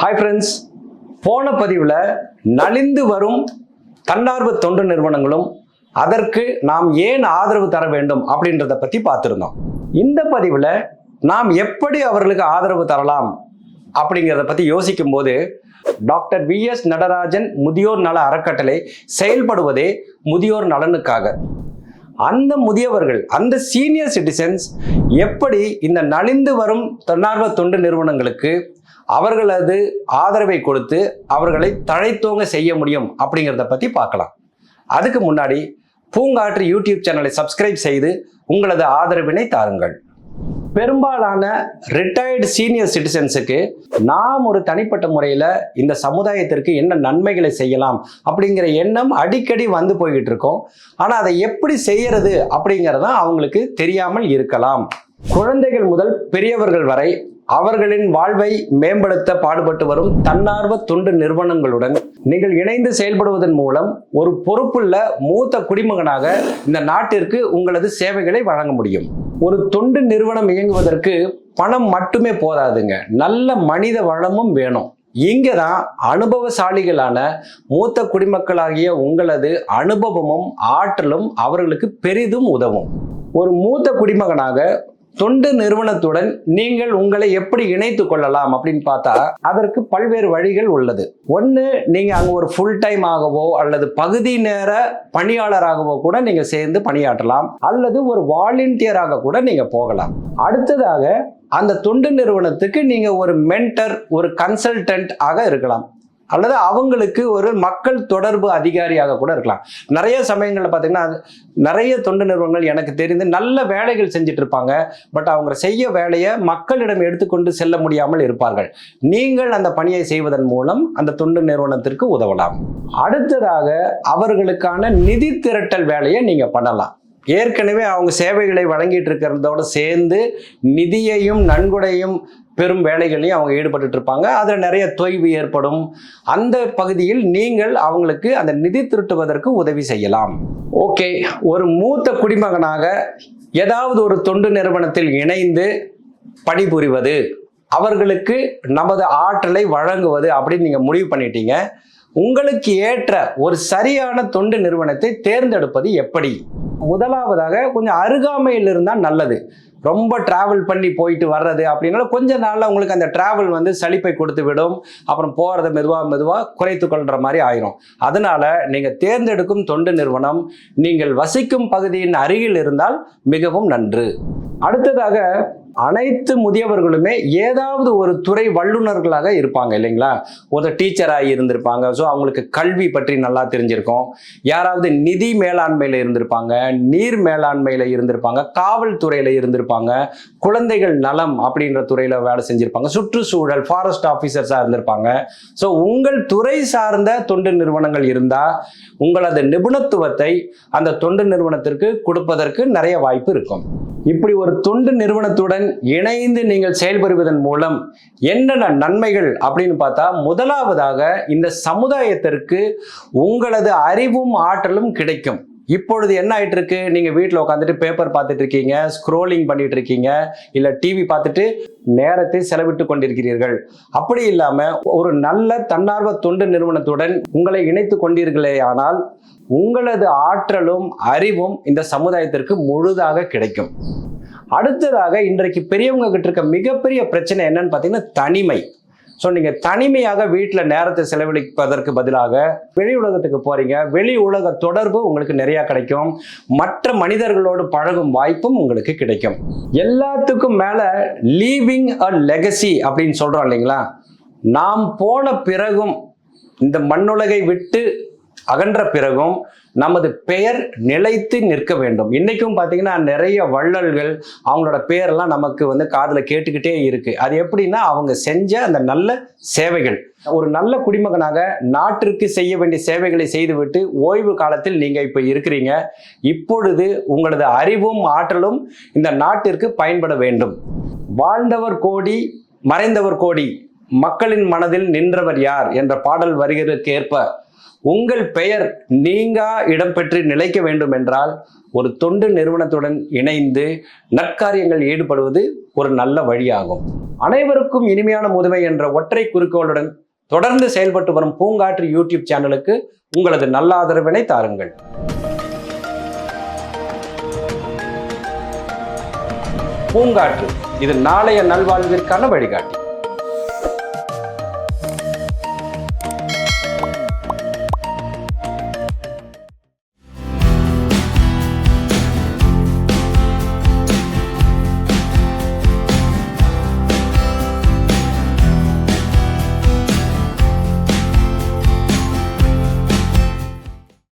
Hi friends போன பதிவில் நலிந்து வரும் தன்னார்வ தொண்டு நிறுவனங்களும் அதற்கு நாம் ஏன் ஆதரவு தர வேண்டும் அப்படின்றத பற்றி பார்த்துருந்தோம். இந்த பதிவில் நாம் எப்படி அவர்களுக்கு ஆதரவு தரலாம் அப்படிங்கிறத பற்றி யோசிக்கும் போது டாக்டர் வி எஸ் நடராஜன் முதியோர் நல அறக்கட்டளை செயல்படுவதே முதியோர் நலனுக்காக. அந்த முதியவர்கள் அந்த சீனியர் சிட்டிசன்ஸ் எப்படி இந்த நலிந்து வரும் தன்னார்வ தொண்டு நிறுவனங்களுக்கு அவர்களது ஆதரவை கொடுத்து அவர்களை தழைத்தோங்க செய்ய முடியும் அப்படிங்கிறத பற்றி பார்க்கலாம். அதுக்கு முன்னாடி பூங்காற்று யூடியூப் சேனலை சப்ஸ்கிரைப் செய்து உங்களது ஆதரவினை தாருங்கள். பெரும்பாலான ரிட்டையர்டு சீனியர் சிட்டிசன்ஸுக்கு நாம் ஒரு தனிப்பட்ட முறையில் இந்த சமுதாயத்திற்கு என்ன நன்மைகளை செய்யலாம் அப்படிங்கிற எண்ணம் அடிக்கடி வந்து போய்கிட்டு இருக்கோம். ஆனால் அதை எப்படி செய்யறது அப்படிங்கிறதான் அவங்களுக்கு தெரியாமல் இருக்கலாம். குழந்தைகள் முதல் பெரியவர்கள் வரை அவர்களின் வாழ்வை மேம்படுத்த பாடுபட்டு வரும் தன்னார்வ தொண்டு நிறுவனங்களுடன் நீங்கள் இணைந்து செயல்படுவதன் மூலம் ஒரு பொறுப்புள்ள மூத்த குடிமகனாக இந்த நாட்டிற்கு உங்களது சேவைகளை வழங்க முடியும். ஒரு தொண்டு நிறுவனம் இயங்குவதற்கு பணம் மட்டுமே போதாதுங்க. நல்ல மனித வளமும் வேணும். இங்கே தான் அனுபவசாலிகளான மூத்த குடிமக்களாகிய உங்களது அனுபவமும் ஆற்றலும் அவர்களுக்கு பெரிதும் உதவும். ஒரு மூத்த குடிமகனாக தொண்டு நிறுவனத்துடன் நீங்கள் உங்களை எப்படி இணைத்து கொள்ளலாம் அப்படின்னு பார்த்தா அதற்கு பல்வேறு வழிகள் உள்ளது. ஒன்று நீங்க அங்க ஒரு ஃபுல் டைம் ஆகவோ அல்லது பகுதி நேர பணியாளராகவோ கூட நீங்க சேர்ந்து பணியாற்றலாம். அல்லது ஒரு வாலண்டியராக கூட நீங்க போகலாம். அடுத்ததாக அந்த தொண்டு நிறுவனத்துக்கு நீங்க ஒரு மென்டர் ஒரு கன்சல்டன்ட் ஆக இருக்கலாம். அல்லது அவங்களுக்கு ஒரு மக்கள் தொடர்பு அதிகாரியாக கூட இருக்கலாம். நிறைய சமயங்களில் பார்த்தீங்கன்னா நிறைய தொண்டு நிறுவனங்கள் எனக்கு தெரிந்து நல்ல வேலைகள் செஞ்சுட்டு இருப்பாங்க. பட் அவங்க செய்ய வேலையை மக்களிடம் எடுத்துக்கொண்டு செல்ல முடியாமல் இருப்பார்கள். நீங்கள் அந்த பணியை செய்வதன் மூலம் அந்த தொண்டு நிறுவனத்திற்கு உதவலாம். அடுத்ததாக அவர்களுக்கான நிதி திரட்டல் வேலையை நீங்கள் பண்ணலாம். ஏற்கனவே அவங்க சேவைகளை வழங்கிட்டு இருக்கிறதோட சேர்ந்து நிதியையும் நன்கொடையும் பெரும் வேலைகளையும் அவங்க ஈடுபட்டு இருப்பாங்க. அதில் நிறைய தொய்வு ஏற்படும். அந்த பகுதியில் நீங்கள் அவங்களுக்கு அந்த நிதி திருட்டுவதற்கு உதவி செய்யலாம். ஓகே ஒரு மூத்த குடிமகனாக ஏதாவது ஒரு தொண்டு நிறுவனத்தில் இணைந்து பணிபுரிவது அவர்களுக்கு நமது ஆற்றலை வழங்குவது அப்படின்னு நீங்கள் முடிவு பண்ணிட்டீங்க. உங்களுக்கு ஏற்ற ஒரு சரியான தொண்டு நிறுவனத்தை தேர்ந்தெடுப்பது எப்படி? முதலாவதாக கொஞ்சம் அருகாமையில் இருந்தால் நல்லது. ரொம்ப டிராவல் பண்ணி போயிட்டு வர்றது அப்படின்னால கொஞ்ச நாளில் உங்களுக்கு அந்த டிராவல் வந்து சலிப்பை கொடுத்து விடும். அப்புறம் போகிறத மெதுவாக மெதுவாக குறைத்து கொள்கிற மாதிரி ஆயிரும். அதனால் நீங்கள் தேர்ந்தெடுக்கும் தொண்டு நிறுவனம் நீங்கள் வசிக்கும் பகுதியின் அருகில் இருந்தால் மிகவும் நன்று. அடுத்ததாக அனைத்து முதியவர்களுமே ஏதாவது ஒரு துறை வல்லுநர்களாக இருப்பாங்க இல்லைங்களா? ஒரு டீச்சராக இருந்திருப்பாங்க. ஸோ அவங்களுக்கு கல்வி பற்றி நல்லா தெரிஞ்சிருக்கும். யாராவது நிதி மேலாண்மையில் இருந்திருப்பாங்க நீர் மேலாண்மையில் இருந்திருப்பாங்க காவல்துறையில் இருந்திருப்பாங்க குழந்தைகள் நலம் அப்படின்ற துறையில் வேலை செஞ்சிருப்பாங்க சுற்றுச்சூழல் ஃபாரஸ்ட் ஆஃபீஸர்ஸாக இருந்திருப்பாங்க. ஸோ உங்கள் துறை சார்ந்த தொண்டு நிறுவனங்கள் இருந்தால் உங்களது நிபுணத்துவத்தை அந்த தொண்டு நிறுவனத்திற்கு கொடுப்பதற்கு நிறைய வாய்ப்பு இருக்கும். இப்படி ஒரு தொண்டு நிறுவனத்துடன் இணைந்து நீங்கள் செயல்படுவதன் மூலம் என்னென்ன நன்மைகள் அப்படின்னு பார்த்தா முதலாவதாக இந்த சமுதாயத்திற்கு உங்களது அறிவும் ஆற்றலும் கிடைக்கும். இப்பொழுது என்ன ஆயிட்டு இருக்கு நீங்க வீட்டில் உட்காந்துட்டு பேப்பர் பார்த்துட்டு இருக்கீங்க ஸ்க்ரோலிங் பண்ணிட்டு இருக்கீங்க இல்ல டிவி பார்த்துட்டு நேரத்தை செலவிட்டு கொண்டிருக்கிறீர்கள். அப்படி இல்லாம ஒரு நல்ல தன்னார்வ தொண்டு நிறுவனத்துடன் உங்களை இணைத்து கொண்டீர்களே ஆனால் உங்களது ஆற்றலும் அறிவும் இந்த சமுதாயத்திற்கு முழுதாக கிடைக்கும். அடுத்ததாக இன்றைக்கு பெரியவங்க கிட்ட இருக்க மிகப்பெரிய பிரச்சனை என்னன்னு பார்த்தீங்கன்னா தனிமை. ஸோ நீங்கள் தனிமையாக வீட்டில் நேரத்தை செலவழிப்பதற்கு பதிலாக வெளி உலகத்துக்கு போகிறீங்க வெளி உலக தொடர்பு உங்களுக்கு நிறையா கிடைக்கும். மற்ற மனிதர்களோடு பழகும் வாய்ப்பும் உங்களுக்கு கிடைக்கும். எல்லாத்துக்கும் மேலே லீவிங் அ லெகசி அப்படின்னு சொல்கிறோம் இல்லைங்களா? நாம் போன பிறகும் இந்த மண்ணுலகை விட்டு அகன்ற பிறகும் நமது பெயர் நிலைத்து நிற்க வேண்டும். இன்றைக்கும் பார்த்தீங்கன்னா நிறைய வள்ளல்கள் அவங்களோட பெயரெல்லாம் நமக்கு வந்து காதில் கேட்டுக்கிட்டே இருக்குது அது எப்படின்னா அவங்க செஞ்ச அந்த நல்ல சேவைகள். ஒரு நல்ல குடிமகனாக நாட்டிற்கு செய்ய வேண்டிய சேவைகளை செய்துவிட்டு ஓய்வு காலத்தில் நீங்கள் இப்போ இருக்கிறீங்க. இப்பொழுது உங்களது அறிவும் ஆற்றலும் இந்த நாட்டிற்கு பயன்பட வேண்டும். வாழ்ந்தவர் கோடி மறைந்தவர் கோடி மக்களின் மனதில் நின்றவர் யார் என்ற பாடல் வரிகளுக்கு ஏற்ப உங்கள் பெயர் நீங்கா இடம்பெற்று நிலைக்க வேண்டும் என்றால் ஒரு தொண்டு நிறுவனத்துடன் இணைந்து நற்காரியங்கள் ஈடுபடுவது ஒரு நல்ல வழியாகும். அனைவருக்கும் இனிமையான முதுமை என்ற ஒற்றை குறிக்கோளுடன் தொடர்ந்து செயல்பட்டு வரும் பூங்காற்று யூடியூப் சேனலுக்கு உங்களது நல்ல ஆதரவினை தாருங்கள். பூங்காற்று இது நாளைய நல்வாழ்விற்கான வழிகாட்டி.